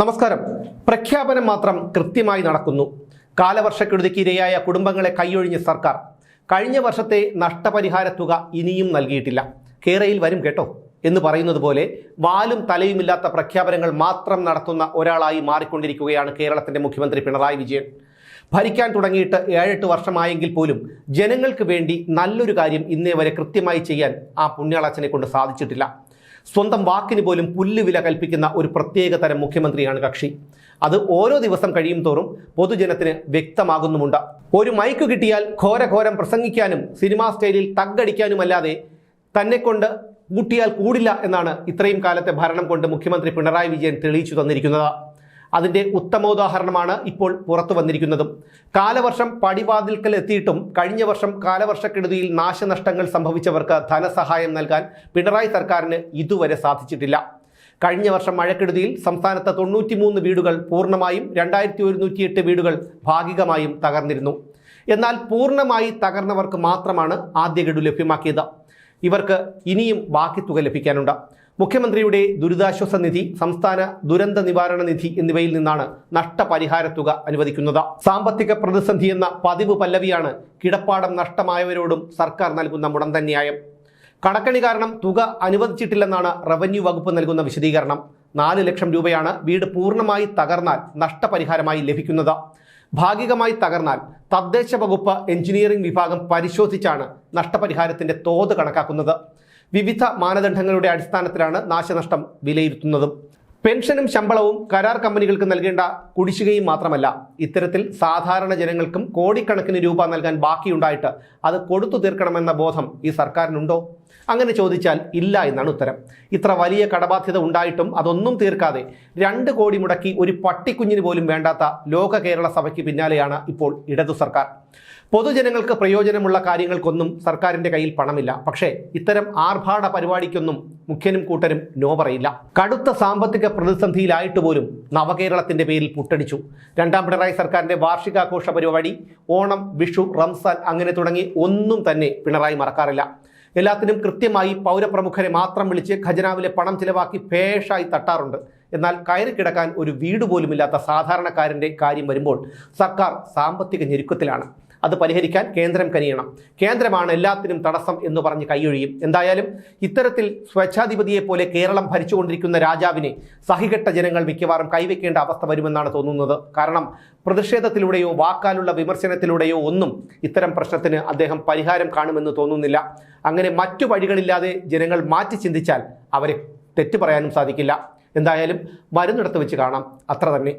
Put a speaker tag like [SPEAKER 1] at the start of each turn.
[SPEAKER 1] നമസ്കാരം. പ്രഖ്യാപനം മാത്രം കൃത്യമായി നടക്കുന്നു. കാലവർഷക്കെടുതിക്ക് ഇരയായ കുടുംബങ്ങളെ കൈയൊഴിഞ്ഞ സർക്കാർ. കഴിഞ്ഞ വർഷത്തെ നഷ്ടപരിഹാര തുക ഇനിയും നൽകിയിട്ടില്ല. കേരയിൽ വരും കേട്ടോ എന്ന് പറയുന്നത് പോലെ വാലും തലയുമില്ലാത്ത പ്രഖ്യാപനങ്ങൾ മാത്രം നടത്തുന്ന ഒരാളായി മാറിക്കൊണ്ടിരിക്കുകയാണ് കേരളത്തിന്റെ മുഖ്യമന്ത്രി പിണറായി വിജയൻ. ഭരിക്കാൻ തുടങ്ങിയിട്ട് ഏഴെട്ട് വർഷമായെങ്കിൽ പോലും ജനങ്ങൾക്ക് വേണ്ടി നല്ലൊരു കാര്യം ഇന്നേ വരെ കൃത്യമായി ചെയ്യാൻ ആ പുണ്യാളച്ചനെ കൊണ്ട് സാധിച്ചിട്ടില്ല. സ്വന്തം വാക്കിന് പോലും പുല്ലുവില കൽപ്പിക്കുന്ന ഒരു പ്രത്യേക തരം മുഖ്യമന്ത്രിയാണ് കക്ഷി. അത് ഓരോ ദിവസം കഴിയും തോറും പൊതുജനത്തിന് വ്യക്തമാകുന്നുമുണ്ട്. ഒരു മൈക്ക് കിട്ടിയാൽ ഘോരഘോരം പ്രസംഗിക്കാനും സിനിമാ സ്റ്റൈലിൽ തగ్గടിക്കാനുമല്ലാതെ തന്നെ കൊണ്ട് കൂട്ടിയാൽ കൂടില്ല എന്നാണ് ഇത്രയും കാലത്തെ ഭരണം കൊണ്ട് മുഖ്യമന്ത്രി പിണറായി വിജയൻ തെളിയിച്ചു തന്നിരിക്കുന്നത്. അതിന്റെ ഉത്തമോദാഹരണമാണ് ഇപ്പോൾ പുറത്തു വന്നിരിക്കുന്നതും. കാലവർഷം പടിവാതിൽക്കൽ എത്തിയിട്ടും കഴിഞ്ഞ വർഷം കാലവർഷക്കെടുതിയിൽ നാശനഷ്ടങ്ങൾ സംഭവിച്ചവർക്ക് ധനസഹായം നൽകാൻ പിണറായി സർക്കാരിന് ഇതുവരെ സാധിച്ചിട്ടില്ല. കഴിഞ്ഞ വർഷം മഴക്കെടുതിയിൽ സംസ്ഥാനത്ത് തൊണ്ണൂറ്റിമൂന്ന് വീടുകൾ പൂർണമായും രണ്ടായിരത്തി ഒരുന്നൂറ്റിയെട്ട് വീടുകൾ ഭാഗികമായും തകർന്നിരുന്നു. എന്നാൽ പൂർണമായി തകർന്നവർക്ക് മാത്രമാണ് ആദ്യ ഗഡു ലഭ്യമാക്കിയത്. ഇവർക്ക് ഇനിയും ബാക്കി തുക ലഭിക്കാനുണ്ട്. മുഖ്യമന്ത്രിയുടെ ദുരിതാശ്വാസ നിധി സംസ്ഥാന ദുരന്ത നിവാരണ നിധി എന്നിവയിൽ നിന്നാണ് നഷ്ടപരിഹാര തുക അനുവദിക്കുന്നത്. സാമ്പത്തിക പ്രതിസന്ധി എന്ന പതിവ് പല്ലവിയാണ് കിടപ്പാടം നഷ്ടമായവരോടും സർക്കാർ നൽകുന്ന മുടന്തന്യായം. കണക്കണി കാരണം തുക അനുവദിച്ചിട്ടില്ലെന്നാണ് റവന്യൂ വകുപ്പ് നൽകുന്ന വിശദീകരണം. നാല് ലക്ഷം രൂപയാണ് വീട് പൂർണമായി തകർന്നാൽ നഷ്ടപരിഹാരമായി ലഭിക്കുന്നത്. ഭാഗികമായി തകർന്നാൽ തദ്ദേശ വകുപ്പ് എഞ്ചിനീയറിംഗ് വിഭാഗം പരിശോധിച്ചാണ് നഷ്ടപരിഹാരത്തിന്റെ തോത് കണക്കാക്കുന്നത്. വിവിധ മാനദണ്ഡങ്ങളുടെ അടിസ്ഥാനത്തിലാണ് നാശനഷ്ടം വിലയിരുത്തുന്നതും. പെൻഷനും ശമ്പളവും കരാർ കമ്പനികൾക്ക് നൽകേണ്ട കുടിശ്ശികയും മാത്രമല്ല ഇത്തരത്തിൽ സാധാരണ ജനങ്ങൾക്കും കോടിക്കണക്കിന് രൂപ നൽകാൻ ബാക്കിയുണ്ടായിട്ട് അത് കൊടുത്തു തീർക്കണമെന്ന ബോധം ഈ സർക്കാരിനുണ്ടോ? അങ്ങനെ ചോദിച്ചാൽ ഇല്ല എന്നാണ് ഉത്തരം. ഇത്ര വലിയ കടബാധ്യത ഉണ്ടായിട്ടും അതൊന്നും തീർക്കാതെ രണ്ട് കോടി മുടക്കി ഒരു പട്ടിക്കുഞ്ഞിന് പോലും വേണ്ടാത്ത ലോക കേരള സഭയ്ക്ക് പിന്നാലെയാണ് ഇപ്പോൾ ഇടതു സർക്കാർ. പൊതുജനങ്ങൾക്ക് പ്രയോജനമുള്ള കാര്യങ്ങൾക്കൊന്നും സർക്കാരിന്റെ കയ്യിൽ പണമില്ല. പക്ഷേ ഇത്തരം ആർഭാട പരിപാടിക്കൊന്നും മുഖ്യനും കൂട്ടരും നോ പറയില്ല. കടുത്ത സാമ്പത്തിക പ്രതിസന്ധിയിലായിട്ട് പോലും നവകേരളത്തിന്റെ പേരിൽ പുട്ടടിച്ചു. രണ്ടാം പിണറായി സർക്കാരിന്റെ വാർഷികാഘോഷ പരിപാടി ഓണം വിഷു റംസാൻ അങ്ങനെ തുടങ്ങി ഒന്നും തന്നെ പിണറായി മറക്കാറില്ല. എല്ലാത്തിനും കൃത്യമായി പൗരപ്രമുഖരെ മാത്രം വിളിച്ച് ഖജനാവിലെ പണം ചിലവാക്കി ഭേഷായി തട്ടാറുണ്ട്. എന്നാൽ കയറി കിടക്കാൻ ഒരു വീട് പോലുമില്ലാത്ത സാധാരണക്കാരന്റെ കാര്യം വരുമ്പോൾ സർക്കാർ സാമ്പത്തിക ഞെരുക്കത്തിലാണ്. അത് പരിഹരിക്കാൻ കേന്ദ്രം കനിയണം കേന്ദ്രമാണ് എല്ലാത്തിനും തടസ്സം എന്ന് പറഞ്ഞ് കൈയൊഴിയും. എന്തായാലും ഇത്തരത്തിൽ സ്വച്ഛാധിപതിയെ പോലെ കേരളം ഭരിച്ചുകൊണ്ടിരിക്കുന്ന രാജാവിനെ സഹികെട്ട ജനങ്ങൾ മിക്കവാറും കൈവയ്ക്കേണ്ട അവസ്ഥ വരുമെന്നാണ് തോന്നുന്നത്. കാരണം പ്രതിഷേധത്തിലൂടെയോ വാക്കാലുള്ള വിമർശനത്തിലൂടെയോ ഒന്നും ഇത്തരം പ്രശ്നത്തിന് അദ്ദേഹം പരിഹാരം കാണുമെന്ന് തോന്നുന്നില്ല. അങ്ങനെ മറ്റു വഴികളില്ലാതെ ജനങ്ങൾ മാറ്റി ചിന്തിച്ചാൽ അവരെ തെറ്റു പറയാനും സാധിക്കില്ല. എന്തായാലും മരുന്നെടുത്ത് വെച്ച് കാണാം. അത്ര തന്നെ.